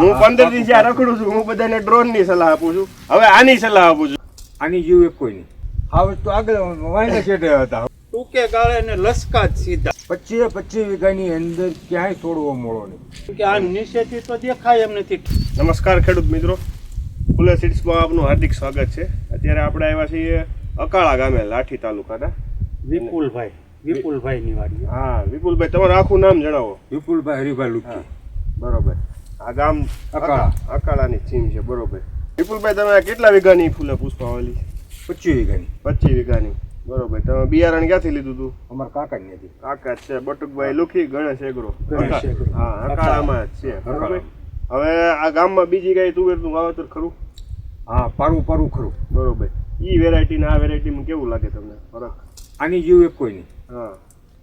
હું પંદર દિવસ રખડું છું હું બધાને ડ્રોનની સલાહ આપું છું. હવે આની સલાહ આપું છું. આની જીવ એક કોઈ નહીં. હવે તો આગળ વાયના છેડે હતા. ટૂંકે ગાળે ને લસકા જ સીધા. પચીસે પચીસ વીઘાની અંદર ક્યાંય છોડવો મોળો નહીં. કે આ નીચેથી તો દેખાય એમ નથી. નમસ્કાર ખેડૂત મિત્રો. ફુલે સીડ્સમાં આપનું હાર્દિક સ્વાગત છે. અત્યારે આપણે આવ્યા છીએ અકાળા ગામે લાઠી તાલુકાના. વિપુલભાઈ વિપુલભાઈ ની વાડી હા વિપુલભાઈ તમારું આખું નામ જણાવો. વિપુલભાઈ હરિભાઈ લુકી બરોબર. આ ગામ અકાળા. અકાળાની થીમ છે બરોબર. વિપુલભાઈ તમે કેટલા વીઘાની ફૂલે પુષ્પાવલી પચીસ વીઘાની. પચીસ વીઘાની. બરોબર. તમે બિયારણ ક્યાંથી લીધું હતું? અમારા કાકાની હતી કાકા છે. બટુકભાઈ લુખી ગણેશ એગ્રો. હા અકાળામાં જ છે. બરોબર. હવે આ ગામમાં બીજી કઈ તુવેરનું વાવેતર ખરું? હા પારું પારું ખરું. બરોબર. ઈ વેરાયટી ને આ વેરાયટીમાં કેવું લાગે તમને? ફરક? આની જેવું એક કોઈ નહીં. હા.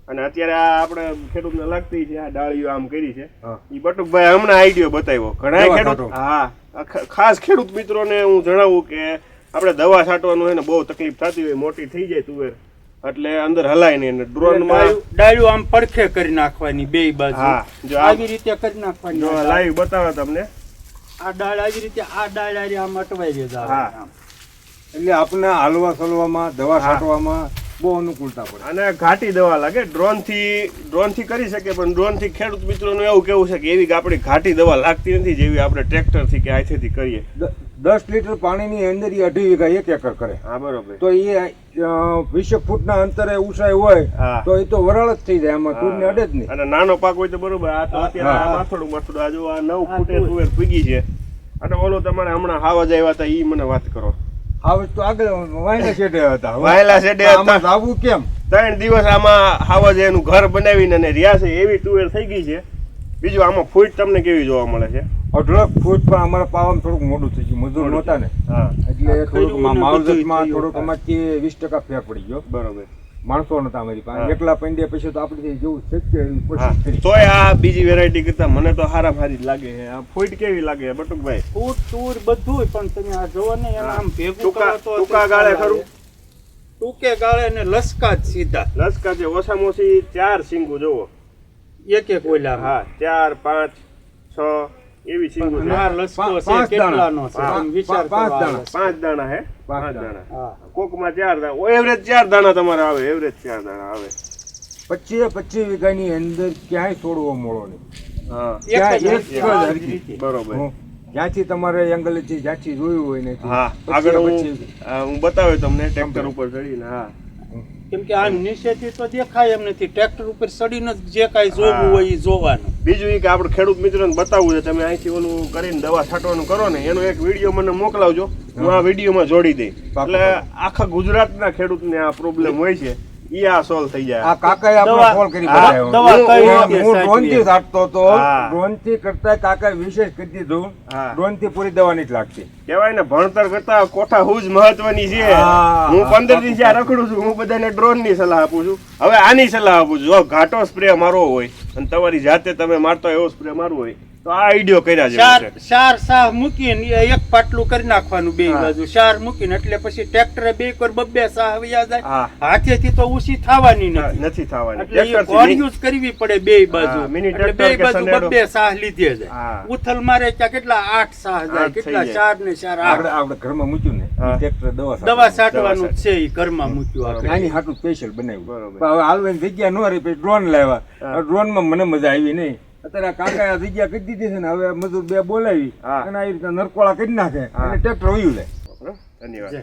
અને અત્યારે આ આપણે ખેડૂતને લાગતી છે આ ડાળીઓ આમ કરી છે. એ બટુકભાઈ હમણાં આઈડિયો બતાવ્યો. ઘણા ખેડૂત હા. ખાસ ખેડૂત મિત્રોને હું જણાવું કે આપણે દવા છાંટવાનું હોય ને બહુ તકલીફ થતી હોય મોટી થઈ જાય તુવેર એટલે અંદર હલાય નહીં અને ડ્રોનમાં ડાળ્યું આમ પડખે કરી નાખવાની બે બાજુ. હા જો આવી રીતે કરી નાખવાની જો લાઈવ બતાવે તમને. આ ડાળ આવી રીતે આ ડાળ આમ અટવાઈ દેતા હા. એટલે આપણે હાલવા સલવામાં દવા છાંટવામાં બહુ અનુકૂળતા પડે. અને ઘાટી દવા લાગે. ડ્રોનથી ડ્રોનથી કરી શકે પણ ડ્રોનથી ખેડૂત મિત્રોનું એવું કેવું છે કે એવી આપણી ઘાટી દવા લાગતી નથી જેવી આપણે ટ્રેક્ટરથી કે હાથેથી કરીએ. દસ લીટર પાણીની અંદર એ અઢી વીઘા એક એકર કરે. હા બરોબર. તો એ વીસેક ફૂટના અંતરે ઉસાય હોય તો એ તો વરાળ જ થઈ જાય આમાં તુરને અડે જ નહીં. અને નાનો પાક હોય તો બરોબર આ તો અત્યારે આ માથોડું માથોડું આ જો આ નવ ફૂટે તુવેર પૂગી છે. અને ઓલું તમારે હમણાં હાવા આવ્યા હતા એ મને વાત કરો. તો આગળ હતા. વાયલા હતા. કેમ? ત્રણ દિવસ આમાં હાવજ એનું ઘર બનાવીને અને રહ્યા છે એવી તુવેર થઈ ગઈ છે. બીજું આમાં ફૂટ તમને કેવી જોવા મળે છે? અઢળક ફૂટ પણ અમારા પાવામાં થોડુંક મોડું થઈ ગયું મજૂર નહોતા ને. એટલે થોડુંક માવજતમાં થોડુંક થયું. અમારથી વીસ ટકા ફેર પડી ગયો. બરોબર. માણસો નતા અમારી પાસે. એકલા પંડ્યા પછી તો આપણે જેવું શક્ય તોય આ બીજી વેરાયટી કરતા મને તો હારા હારી જ લાગે છે. આ ફૂટ કેવી લાગે બટુકભાઈ? ફૂટ ટૂર બધું પણ તમે આ જોવો ને એમાં આમ ભેગું ટૂંકા- કરો તો ટૂંકા ગાળે ખરું? ટૂંકે ગાળે ને લસકા જ સીધા. લસકા છે ઓછામાં ઓછી ચાર સિંગુ જોવો એક એક ઓલા હા ચાર પાંચ છ એવી સિંગુ છે. લસકો છે પાંચ કેટલાનો છે. વિચાર પાંચ દાણા. પાંચ દાણા હે? પાંચ દાણા. કોકમાં ચાર દાણા. એવરેજ ચાર દાણા તમારે આવે એવરેજ ચાર દાણા આવે. પચીસ પચીસ વીઘાની અંદર ક્યાંય છોડવો મોળો નહીં. બરોબર. જ્યાંથી તમારે એંગલથી જ્યાંથી જોયું હોય ને હા આગળ. હું બતાવ્યો તમને ટ્રેક્ટર ઉપર ચડીને હા. કેમ કે આ નીચેથી તો દેખાય એમ નથી. ટ્રેક્ટર ઉપર સડીને જ જે કાંઈ જોવું હોય એ જોવાનું. બીજું એ કે આપણે ખેડૂત મિત્રોને બતાવવું છે તમે અહીંથી ઓલું કરીને દવા છાંટવાનું કરો ને એનો એક વીડિયો મને મોકલાવજો. હું આ વિડીયોમાં જોડી દઈ. એટલે આખા ગુજરાતના ખેડૂતને આ પ્રોબ્લેમ હોય છે. ઈ આ સોલ્વ થઈ જાય. આ કાકાએ આપણો કોલ કરી બતાવ્યો. દવા કઈ હું- રીતે હું સાચવી? ડ્રોનથી સાટતો હતો. ડ્રોનથી કરતા કાકાએ વિશેષ કરી દીધું. ડ્રોનથી પૂરી દવા નથી લાગતી. કહેવાય ને ભણતર કરતા કોઠા હું જ મહત્વની છે. હું. પંદર દિવસ આ રખડું છું હું બધાને ડ્રોનની સલાહ આપું છું. હવે આની સલાહ આપું છું. ઘાટો સ્પ્રે મારવો હોય અને તમારી જાતે તમે મારતો એવો સ્પ્રે મારવો હોય તો આ આઈડિયો કર્યા છે. ચાર સાહ મૂકીને એક પાટલું કરી નાખવાનું બે બાજુ. ચાર મૂકીને એટલે પછી ટ્રેક્ટરે બે કર બબ્બે સાહ વ્યા જાય. હા. હાથેથી તો ઉસી થવાની નથી. નથી થવાની. એટલે ટ્રેક્ટરથી કરવી પડે બે બાજુ. એટલે બે બાજુ બબ્બે સાહ લીધે જાય ઉથલ મારે ત્યાં કેટલા? આઠ સાહ જાય. કેટલા. ચાર ને ચાર આઠ. આપણે ઘરમાં મૂક્યું ને ટ્રેક્ટર દવા દવા છાંટવાનું. છે એ ઘરમાં મૂક્યું આપણે. આની હાટું સ્પેશિયલ બનાવ્યું. બરોબર. હવે હાલવાની જગ્યા ન રહી પછી ડ્રોન. લાવ્યા. ડ્રોનમાં મને મજા આવી નહીં અત્યારે કાકા જગ્યા કરી દીધી છે ને હવે મજૂર બે બોલાવી હા. અને આવી રીતે નરકોળા કરી નાખે. અને ટ્રેક્ટર વયું લે ધન્યવાદ.